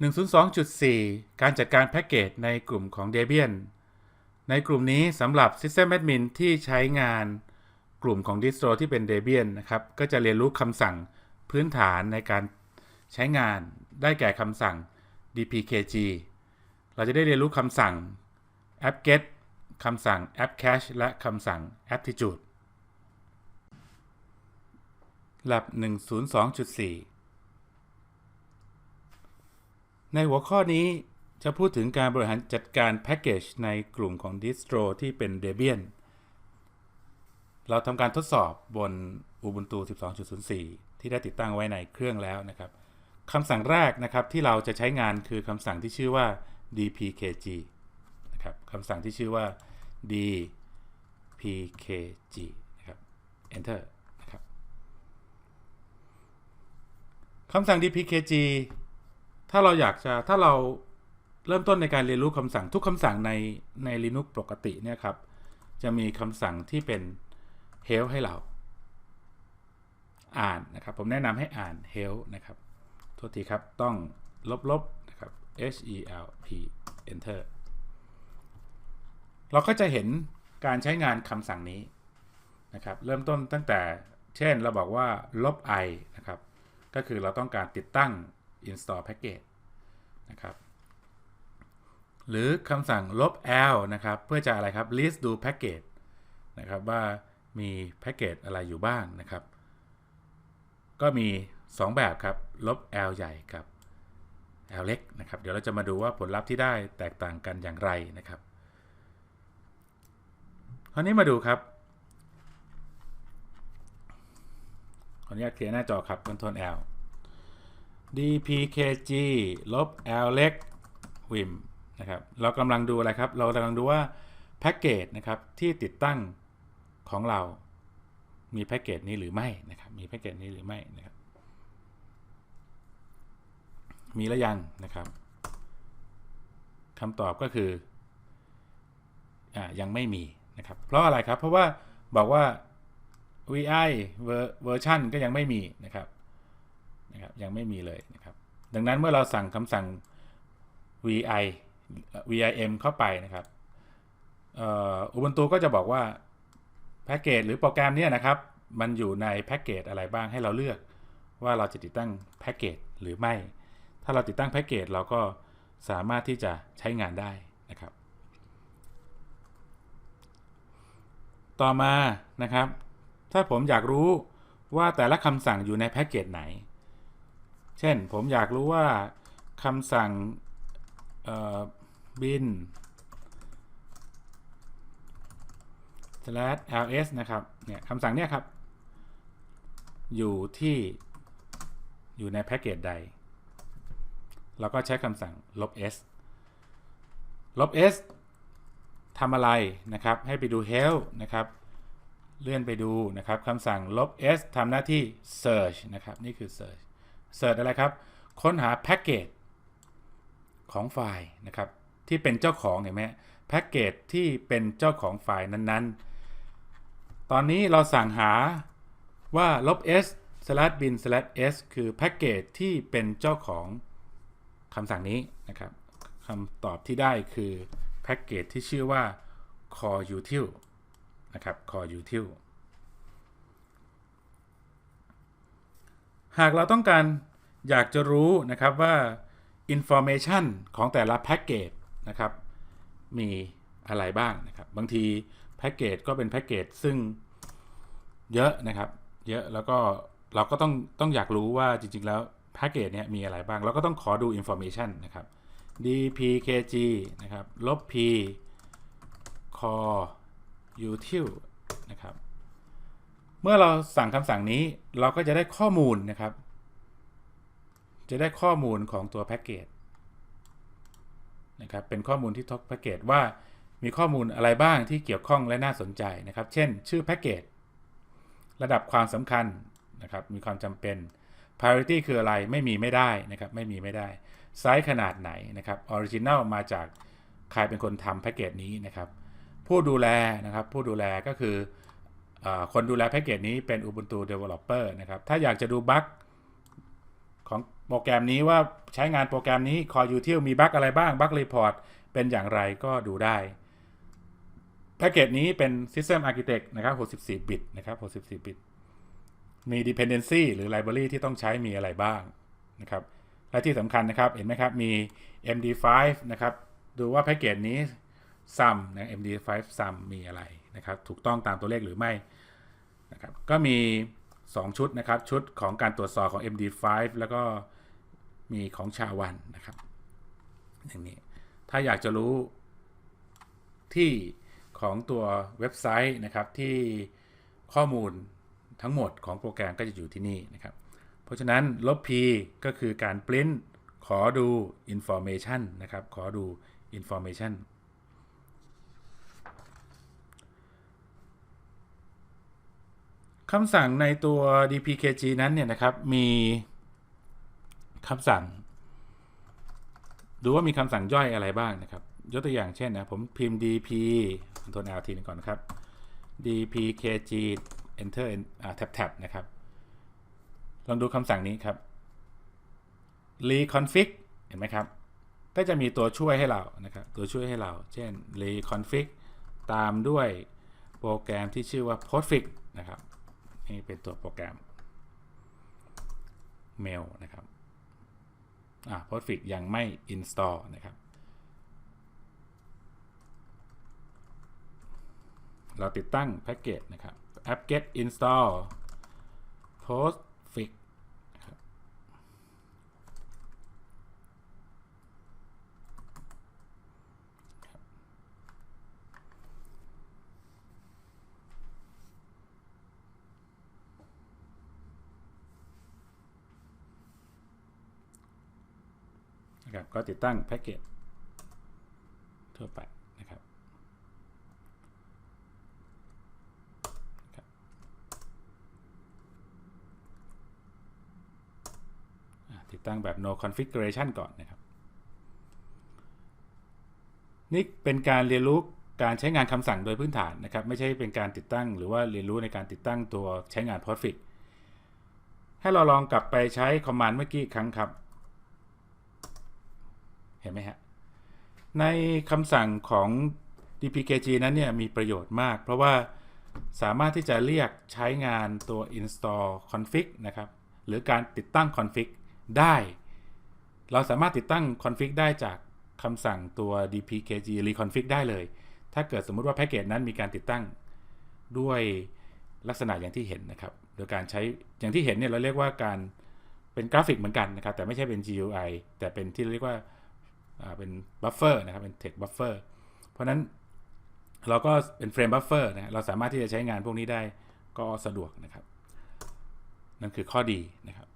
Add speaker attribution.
Speaker 1: 102.4 การจัดการแพ็กเกจในกลุ่มของ Debian ในกลุ่มนี้สำหรับ System Admin ที่ใช้งานกลุ่มของ Distro ที่เป็น Debian นะครับ ก็จะเรียนรู้คำสั่งพื้นฐานในการใช้งานได้แก่คำสั่ง dpkg เราจะได้เรียนรู้คำสั่ง apt-get คำสั่ง apt-cache และคำสั่ง aptitude lab 102.4 ในหัวข้อนี้จะพูดถึงการบริหารจัดการแพ็กเกจในกลุ่มของ distro ที่เป็น Debian เราทำการทดสอบบน Ubuntu 12.04 ที่ได้ติดตั้งไว้ในเครื่องแล้วนะครับคำสั่งแรกนะครับที่เราจะใช้งานคือคำสั่งที่ชื่อว่า dpkg นะครับคำสั่งที่ชื่อว่า dpkg นะครับ enter นะครับคำสั่ง dpkg ถ้าเราอยากจะถ้าเราเริ่มต้นในการเรียนรู้คำสั่งทุกคำสั่งในใน Linux ปกติเนี่ยครับ จะมีคำสั่งที่เป็น help ให้เรา อ่านนะครับ ผมแนะนำให้อ่าน help นะครับโทษทีครับต้องลบๆนะครับ h e l p enter เราก็จะเห็นการใช้งานคำสั่งนี้นะครับ เริ่มต้นตั้งแต่เช่นเราบอกว่าลบ i นะครับ ก็คือเราต้องการติดตั้ง install package นะครับ หรือคำสั่งลบ l นะครับ เพื่อจะอะไรครับ list do package นะครับว่ามีแพ็กเกจอะไรอยู่บ้างนะครับ ก็มี 2 แบบครับ ลบ l ใหญ่กับ l เล็กนะครับ เดี๋ยวเราจะมาดูว่าผลลัพธ์ที่ได้แตกต่างกันอย่างไรนะครับคราวนี้มาดูครับขออนุญาตเคลียร์หน้าจอครับ Ctrl L dpkg ลบ l เล็ก vim นะครับเรากำลังดูอะไรครับ เรากำลังดูว่าแพ็กเกจนะครับที่ติดตั้งของเรา มีแพ็กเกจนี้หรือไม่นะครับมีแพ็กเกจนี้หรือไม่นะครับมีแล้วยังนะครับคำตอบก็คืออยังไม่มีนะครับเพราะอะไรครับเพราะว่าบอกว่า vi เวอร์ชันก็ยังไม่มีนะครับ นะครับยังไม่มีเลยนะครับ ดังนั้นเมื่อเราสั่งคำสั่ง vi vim เข้าไปนะครับอุบันตูก็จะบอกว่าแพ็กเกจหรือโปรแกรมนี้นะครับ มันอยู่ในแพ็กเกจอะไรบ้างให้เราเลือกว่าเราจะติดตั้งแพ็กเกจหรือไม่ ถ้าเราติดตั้งแพ็กเกจเราก็สามารถที่จะใช้งานได้นะครับ ต่อมานะครับ ถ้าผมอยากรู้ว่าแต่ละคำสั่งอยู่ในแพ็กเกจไหน เช่นผมอยากรู้ว่าคำสั่งบิน slash ls นะครับเนี่ยคำสั่งเนี่ยครับ อยู่ที่อยู่ในแพ็กเกจใด เราก็ใช้คำสั่งลบ s ลบ s ทำอะไรนะครับ ให้ไปดู help นะครับ เลื่อนไปดูนะครับคำสั่งลบ s ทำหน้าที่ search นะครับ นี่คือ search search อะไรครับ ค้นหาแพ็กเกจของไฟล์นะครับ ที่เป็นเจ้าของเห็นไหมแพ็กเกจที่เป็นเจ้าของไฟล์นั้นๆ ตอนนี้เราสั่งหาว่าลบ s slash bin slash s คือแพ็กเกจที่เป็นเจ้าของคำสั่งนี้นะครับคำตอบที่ได้คือแพ็กเกจที่ชื่อว่า core util นะครับ core util หากเราต้องการอยากจะรู้นะครับว่า information ของแต่ละแพ็กเกจนะครับมีอะไรบ้างนะครับ บางทีแพ็กเกจก็เป็นแพ็กเกจซึ่งเยอะนะครับ เยอะแล้วก็เราก็ต้องต้องอยากรู้ว่าจริง ๆ แล้วแพ็กเกจเนี้ยมีอะไรบ้าง เราก็ต้องขอดู information นะครับ dpkg นะครับลบ p core util นะครับ เมื่อเราสั่งคำสั่งนี้เราก็จะได้ข้อมูลนะครับ จะได้ข้อมูลของตัวแพ็กเกจนะครับเป็นข้อมูลที่ท็อกแพ็กเกจว่ามีข้อมูลอะไรบ้างที่เกี่ยวข้องและน่าสนใจนะครับ เช่น ชื่อแพ็กเกจระดับความสำคัญนะครับ มีความจำเป็น priority คืออะไรไม่มีไม่ได้นะครับ ไม่มีไม่ได้ไซส์ขนาดไหนนะครับ original มาจากใครเป็นคนทำแพ็กเกจนี้นะครับ ผู้ดูแลนะครับ ผู้ดูแลก็คือ คนดูแลแพ็กเกจนี้เป็น Ubuntu Developer นะครับ ถ้าอยากจะดูบั๊กของโปรแกรมนี้ว่าใช้งานโปรแกรมนี้ Core Util มีบั๊กอะไรบ้างบั๊ก Report เป็นอย่างไรก็ดูได้ แพ็กเกจนี้เป็น System Architect นะครับ 64 บิตนะครับ 64 บิต มี dependency หรือ library ที่ต้องใช้มีอะไรบ้างนะครับ และที่สำคัญนะครับเห็นไหมครับ มี MD5 นะครับ ดูว่าแพ็กเกจนี้ sum นะ MD5 sum มีอะไร นะครับถูกต้องตามตัวเลขหรือไม่นะครับก็มี 2 ชุดนะครับชุดของการตรวจสอบของ MD5 แล้วก็มีของชาวันนะครับอย่างนี้ถ้าอยากจะรู้ที่ของตัวเว็บไซต์นะครับที่ข้อมูลทั้งหมดของโปรแกรมก็จะอยู่ที่นี่นะครับ เพราะฉะนั้นลบ p ก็คือการ print ขอดู information นะครับ ขอดู information คำสั่งในตัว dpkg นั้นเนี่ยนะครับ มีคำสั่ง ดูว่ามีคำสั่งย่อยอะไรบ้างนะครับ ยกตัวอย่างเช่นนะ ผมพิมพ์ dp ทน lt นึงก่อนนะครับ dpkg enter อ่า tab tab นะครับ ลองดูคำสั่งนี้ครับ reconfig เห็นไหมครับ ก็จะมีตัวช่วยให้เรานะครับ ตัวช่วยให้เรา เช่น reconfig ตามด้วยโปรแกรมที่ชื่อว่า postfix นะครับ นี่เป็นตัวโปรแกรม mail นะครับอ่า postfix ยังไม่ install นะครับ เราติดตั้งแพ็กเกจนะครับ apt-get install Post นะครับก็ติดตั้งแพ็กเกจทั่วไปนะครับติดตั้งแบบ no configuration ก่อนนะครับ นี่เป็นการเรียนรู้การใช้งานคำสั่งโดยพื้นฐานนะครับ ไม่ใช่เป็นการติดตั้ง หรือว่าเรียนรู้ในการติดตั้งตัวใช้งาน Postfix ให้เราลองกลับไปใช้คอมมานด์เมื่อกี้ครั้งครับ เห็นไหมฮะ ในคำสั่งของ dpkg นั้นเนี่ยมีประโยชน์มาก เพราะว่าสามารถที่จะเรียกใช้งานตัว install config นะครับ หรือการติดตั้ง config ได้ เราสามารถติดตั้ง config ได้จากคำสั่งตัว dpkg reconfig ได้เลย ถ้าเกิดสมมุติว่าแพ็กเกจนั้นมีการติดตั้งด้วยลักษณะอย่างที่เห็นนะครับ โดยการใช้อย่างที่เห็นเนี่ยเราเรียกว่าการเป็นกราฟิกเหมือนกันนะครับ แต่ไม่ใช่เป็น GUI แต่เป็นที่เรียกว่า เป็นบัฟเฟอร์นะครับเป็นเทคบัฟเฟอร์เพราะนั้นเราก็เป็นเฟรมบัฟเฟอร์นะเราสามารถที่จะใช้งานพวกนี้ได้ก็สะดวกนะครับ นั่นคือข้อดีนะครับ